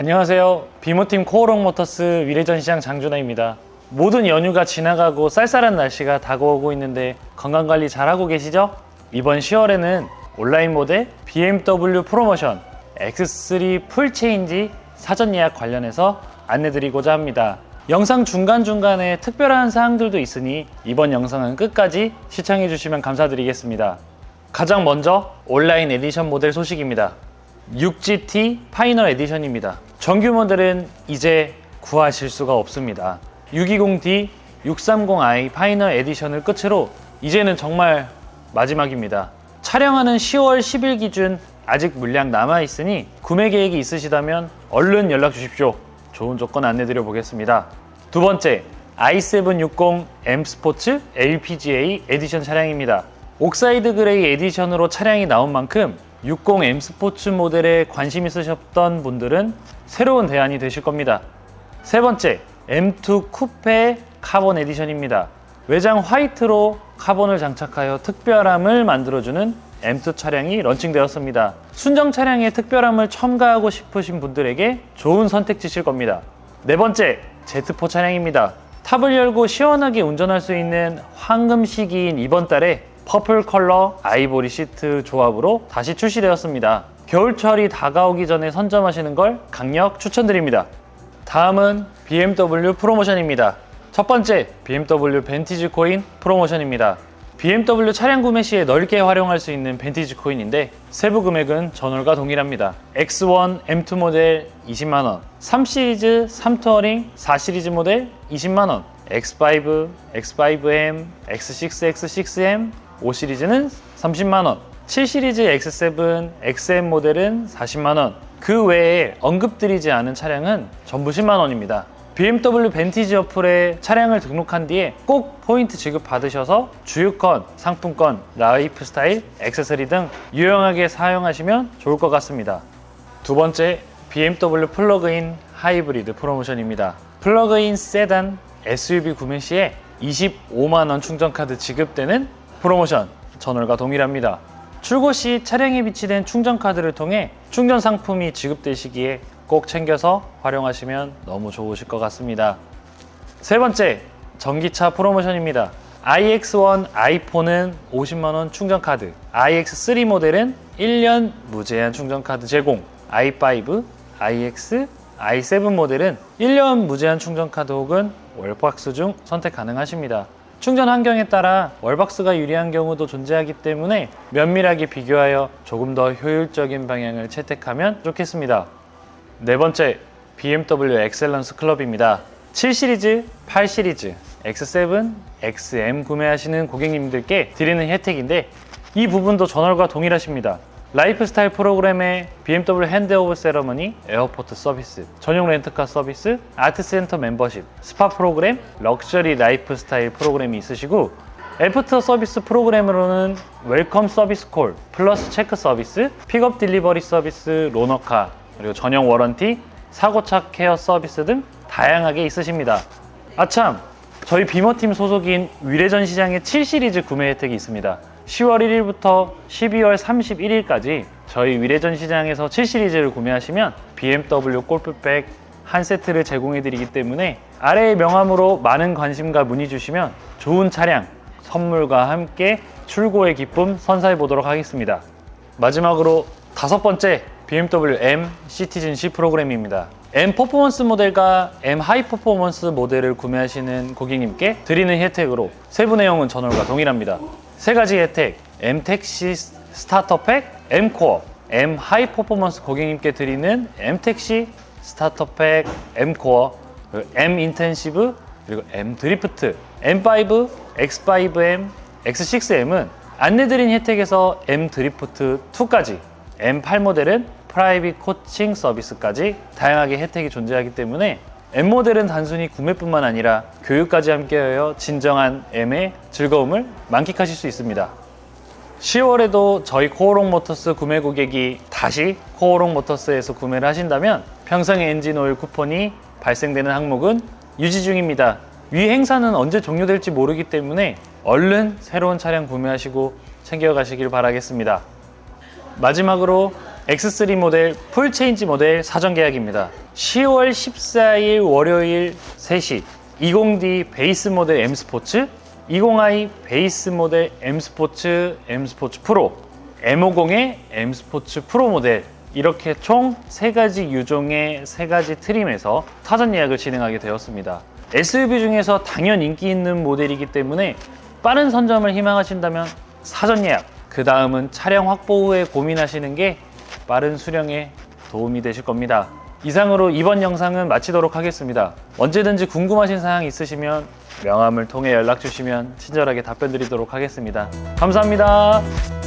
안녕하세요. 비모팀 코오롱 모터스 위례전 시장 장준하입니다. 모든 연휴가 지나가고 쌀쌀한 날씨가 다가오고 있는데 건강관리 잘하고 계시죠? 이번 10월에는 온라인 모델 BMW 프로모션 X3 풀체인지 사전 예약 관련해서 안내드리고자 합니다. 영상 중간중간에 특별한 사항들도 있으니 이번 영상은 끝까지 시청해 주시면 감사드리겠습니다. 가장 먼저 온라인 에디션 모델 소식입니다. 6GT 파이널 에디션입니다. 정규 모델은 이제 구하실 수가 없습니다. 620D, 630i 파이널 에디션을 끝으로 이제는 정말 마지막입니다. 촬영하는 10월 10일 기준 아직 물량 남아 있으니 구매 계획이 있으시다면 얼른 연락 주십시오. 좋은 조건 안내 드려 보겠습니다. 두 번째, i760 M 스포츠 LPGA 에디션 차량입니다. 옥사이드 그레이 에디션으로 차량이 나온 만큼 60 M 스포츠 모델에 관심 있으셨던 분들은 새로운 대안이 되실 겁니다. 세 번째, M2 쿠페 카본 에디션입니다. 외장 화이트로 카본을 장착하여 특별함을 만들어주는 M2 차량이 런칭되었습니다. 순정 차량의 특별함을 첨가하고 싶으신 분들에게 좋은 선택지실 겁니다. 네 번째, Z4 차량입니다. 탑을 열고 시원하게 운전할 수 있는 황금 시기인 이번 달에 퍼플 컬러 아이보리 시트 조합으로 다시 출시되었습니다. 겨울철이 다가오기 전에 선점하시는 걸 강력 추천드립니다. 다음은 BMW 프로모션입니다. 첫 번째, BMW 벤티지 코인 프로모션입니다. BMW 차량 구매 시에 넓게 활용할 수 있는 벤티지 코인인데 세부 금액은 전월과 동일합니다. X1 M2 모델 20만원, 3 시리즈 3투어링 4 시리즈 모델 20만원, X5, X5M, X6, X6M, 5 시리즈는 30만원, 7 시리즈 X7, XM 모델은 40만원, 그 외에 언급드리지 않은 차량은 전부 10만원입니다. BMW 벤티지 어플에 차량을 등록한 뒤에 꼭 포인트 지급 받으셔서 주유권, 상품권, 라이프 스타일, 액세서리 등 유용하게 사용하시면 좋을 것 같습니다. 두 번째, BMW 플러그인 하이브리드 프로모션입니다. 플러그인 세단 SUV 구매 시에 25만원 충전카드 지급되는 프로모션 전월과 동일합니다. 출고 시 차량에 비치된 충전카드를 통해 충전 상품이 지급되시기에 꼭 챙겨서 활용하시면 너무 좋으실 것 같습니다. 세 번째, 전기차 프로모션입니다. iX1 아이폰은 50만원 충전카드, iX3 모델은 1년 무제한 충전카드 제공, i5, iX, i7 모델은 1년 무제한 충전 카드 혹은 월박스 중 선택 가능하십니다. 충전 환경에 따라 월박스가 유리한 경우도 존재하기 때문에 면밀하게 비교하여 조금 더 효율적인 방향을 채택하면 좋겠습니다. 네 번째, BMW 엑셀런스 클럽입니다. 7 시리즈, 8 시리즈, X7, XM 구매하시는 고객님들께 드리는 혜택인데 이 부분도 전월과 동일하십니다. 라이프스타일 프로그램에 BMW 핸드오브 세러머니, 에어포트 서비스, 전용 렌트카 서비스, 아트센터 멤버십, 스파 프로그램, 럭셔리 라이프스타일 프로그램이 있으시고 애프터 서비스 프로그램으로는 웰컴 서비스 콜, 플러스 체크 서비스, 픽업 딜리버리 서비스, 로너카, 그리고 전용 워런티, 사고차 케어 서비스 등 다양하게 있으십니다. 아참, 저희 비머팀 소속인 위례전 시장의 7 시리즈 구매 혜택이 있습니다. 10월 1일부터 12월 31일까지 저희 위례전 시장에서 7 시리즈를 구매하시면 BMW 골프백 한 세트를 제공해 드리기 때문에 아래의 명함으로 많은 관심과 문의 주시면 좋은 차량, 선물과 함께 출고의 기쁨 선사해 보도록 하겠습니다. 마지막으로 다섯 번째 BMW M 시티즌 C 프로그램입니다. M 퍼포먼스 모델과 M 하이 퍼포먼스 모델을 구매하시는 고객님께 드리는 혜택으로 세부 내용은 전월과 동일합니다. 세 가지 혜택, M 택시 스타터팩, M 코어, M 하이 퍼포먼스 고객님께 드리는 M 택시 스타터팩, M 코어, M 인텐시브, 그리고 M 드리프트, M5, X5M, X6M은 안내드린 혜택에서 M 드리프트 2까지, M8 모델은 프라이빗 코칭 서비스까지 다양하게 혜택이 존재하기 때문에 M 모델은 단순히 구매뿐만 아니라 교육까지 함께하여 진정한 M의 즐거움을 만끽하실 수 있습니다. 10월에도 저희 코오롱 모터스 구매 고객이 다시 코오롱 모터스에서 구매를 하신다면 평생 엔진 오일 쿠폰이 발생되는 항목은 유지 중입니다. 위 행사는 언제 종료될지 모르기 때문에 얼른 새로운 차량 구매하시고 챙겨가시길 바라겠습니다. 마지막으로 X3 모델 풀 체인지 모델 사전 계약입니다. 10월 14일 월요일 3시 20D 베이스 모델 M 스포츠, 20i 베이스 모델 M 스포츠, M 스포츠 프로, M50의 M 스포츠 프로 모델 이렇게 총세 가지 유종의 세 가지 트림에서 사전 예약을 진행하게 되었습니다. SUV 중에서 당연 인기 있는 모델이기 때문에 빠른 선점을 희망하신다면 사전 예약, 그 다음은 차량 확보 후에 고민하시는 게 빠른 수령에 도움이 되실 겁니다. 이상으로 이번 영상은 마치도록 하겠습니다. 언제든지 궁금하신 사항 있으시면 명함을 통해 연락 주시면 친절하게 답변 드리도록 하겠습니다. 감사합니다.